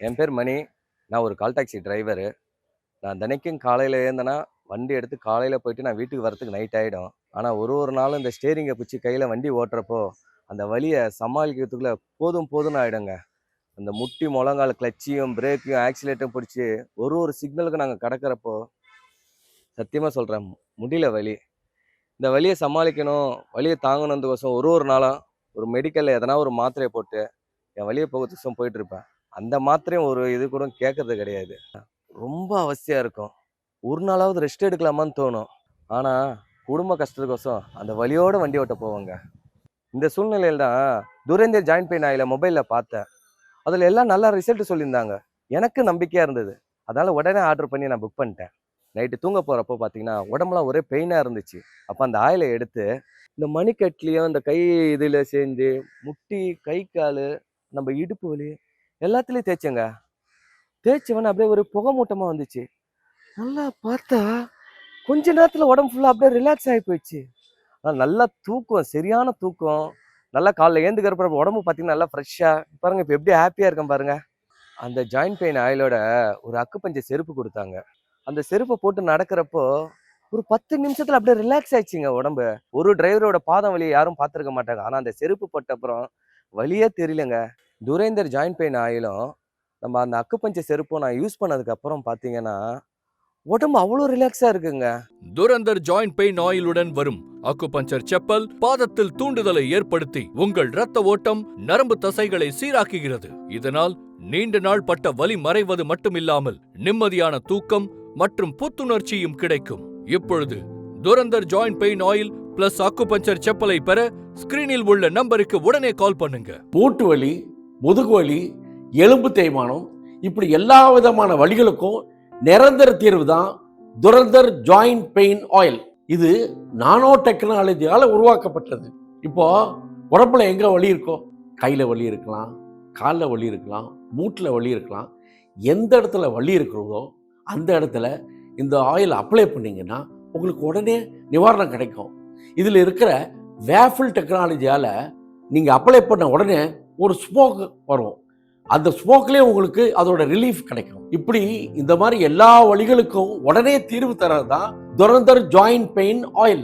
என் பேர் மணி. நான் ஒரு கால் டாக்ஸி டிரைவரு. நான் தினைக்கும் காலையில் ஏந்தனா வண்டி எடுத்து காலையில் போயிட்டு நான் வீட்டுக்கு வரத்துக்கு நைட் ஆகிடும் ஆனால் ஒரு ஒரு நாளும் இந்த ஸ்டேரிங்கை பிடிச்சி கையில் வண்டி ஓட்டுறப்போ அந்த வழியை சமாளிக்கிறதுக்குள்ளே போதும் போதும்னு ஆகிடுங்க அந்த முட்டி முழங்கால் கிளச்சியும் பிரேக்கையும் ஆக்சிலேட்டும் பிடிச்சி ஒரு ஒரு சிக்னலுக்கு நாங்கள் கடக்கிறப்போ சத்தியமாக சொல்கிறேன் முடியல வழி இந்த வழியை சமாளிக்கணும் வழியை தாங்கணுன்றதுக்கோசம் ஒரு ஒரு நாளும் ஒரு மெடிக்கலில் எதனா ஒரு மாத்திரையை போட்டு என் வழியை போகிறதுக்கோசம் போயிட்டு இருப்பேன். அந்த மாத்திரையும் ஒரு இது கூட கேட்கறது கிடையாது. ரொம்ப அவசியம் இருக்கும். ஒரு நாளாவது ரெஸ்ட் எடுக்கலாமான்னு தோணும். ஆனால் குடும்ப கஷ்டத்துக்கோசம் அந்த வழியோட வண்டி ஓட்ட போவாங்க. இந்த சூழ்நிலையில் தான் துரேந்தர் ஜாயின் பெயின் ஆயில மொபைலில் பார்த்தேன். அதில் எல்லாம் நல்லா ரிசல்ட் சொல்லியிருந்தாங்க. எனக்கு நம்பிக்கையாக இருந்தது. அதனால் உடனே ஆர்டர் பண்ணி நான் புக் பண்ணிட்டேன். நைட்டு தூங்க போகிறப்போ பார்த்தீங்கன்னா உடம்புலாம் ஒரே பெயினாக இருந்துச்சு. அப்போ அந்த ஆயிலை எடுத்து இந்த மணிக்கட்லேயும் இந்த கை இதில் சேர்ந்து முட்டி கை கால் நம்ம இடுப்பு வலி எல்லாத்துலேயும் தேய்ச்சேங்க. தேய்ச்சவன அப்படியே ஒரு புகை மூட்டமாக வந்துச்சு. நல்லா பார்த்தா கொஞ்ச நேரத்தில் உடம்பு ஃபுல்லாக அப்படியே ரிலாக்ஸ் ஆகி போயிடுச்சு. ஆனால் நல்லா தூக்கம் சரியான தூக்கம். நல்லா காலைல ஏந்துக்கிறப்ப உடம்பு பார்த்தீங்கன்னா நல்லா ஃப்ரெஷ்ஷாக பாருங்கள் இப்போ எப்படி ஹாப்பியாக இருக்கேன் பாருங்கள் அந்த ஜாயிண்ட் பெயின் ஆயிலோட ஒரு அக்குப்பஞ்ச செருப்பு கொடுத்தாங்க. அந்த செருப்பை போட்டு நடக்கிறப்போ ஒரு பத்து நிமிஷத்தில் அப்படியே ரிலாக்ஸ் ஆயிடுச்சுங்க உடம்பு. ஒரு டிரைவரோட பாதம் வழியை யாரும் பார்த்துருக்க மாட்டாங்க. ஆனால் அந்த செருப்பு போட்ட அப்புறம் வழியே தெரியலங்க. துரேந்தர் ஜாயிண்ட் பெயின் ஆயிலும் நம்ம அந்த அக்குப்பஞ்ச செருப்பும் நான் யூஸ் பண்ணதுக்கு அப்புறம் பார்த்தீங்கன்னா உடம்பு அவ்வளோ ரிலாக்ஸாக இருக்குங்க. துரந்தர் ஜாயிண்ட் பெயின் ஆயிலுடன் வரும். அக்குபஞ்சர் செப்பல் பாதத்தில் தூண்டுதலை ஏற்படுத்தி உங்கள் இரத்த ஓட்டம் நரம்பு தசைகளை சீராக்குகிறது. இதனால் நீண்ட நாள் பட்ட வலி மறைவது மட்டுமில்லாமல் நிம்மதியான தூக்கம் மற்றும் புத்துணர்ச்சியும் கிடைக்கும். இப்பொழுது Durandhar joint pain oil plus acupuncture செப்பலை பெற ஸ்கிரீனில் உள்ள நம்பருக்கு உடனே கால் பண்ணுங்க. மூட்டு வலி முதுகு வலி எலும்பு தேய்மானம் இப்படி எல்லா விதமான வழிகளுக்கும் நிரந்தர தீர்வு தான் துரந்தர் ஜாயிண்ட் பெயின் ஆயில். இது நானோ டெக்னாலஜியால் உருவாக்கப்பட்டது. இப்போ உடம்புல எங்கே வலி இருக்கோ கையில் வலி இருக்கலாம் காலில் வலி இருக்கலாம் மூட்டில் வலி இருக்கலாம் எந்த இடத்துல வலி இருக்கிறதோ அந்த இடத்துல இந்த ஆயில் அப்ளை பண்ணீங்கன்னா உங்களுக்கு உடனே நிவாரணம் கிடைக்கும். இதில் இருக்கிற வேஃபில் டெக்னாலஜியால் நீங்கள் அப்ளை பண்ண உடனே ஒரு ஸ்மோக் வரும். அந்த ஸ்மோக்லேயே உங்களுக்கு அதோட ரிலீஃப் கிடைக்கும். இப்படி இந்த மாதிரி எல்லா வழிகளுக்கும் உடனே தீர்வு தர்றது தான் துரந்தர் ஜாயிண்ட் பெயின் ஆயில்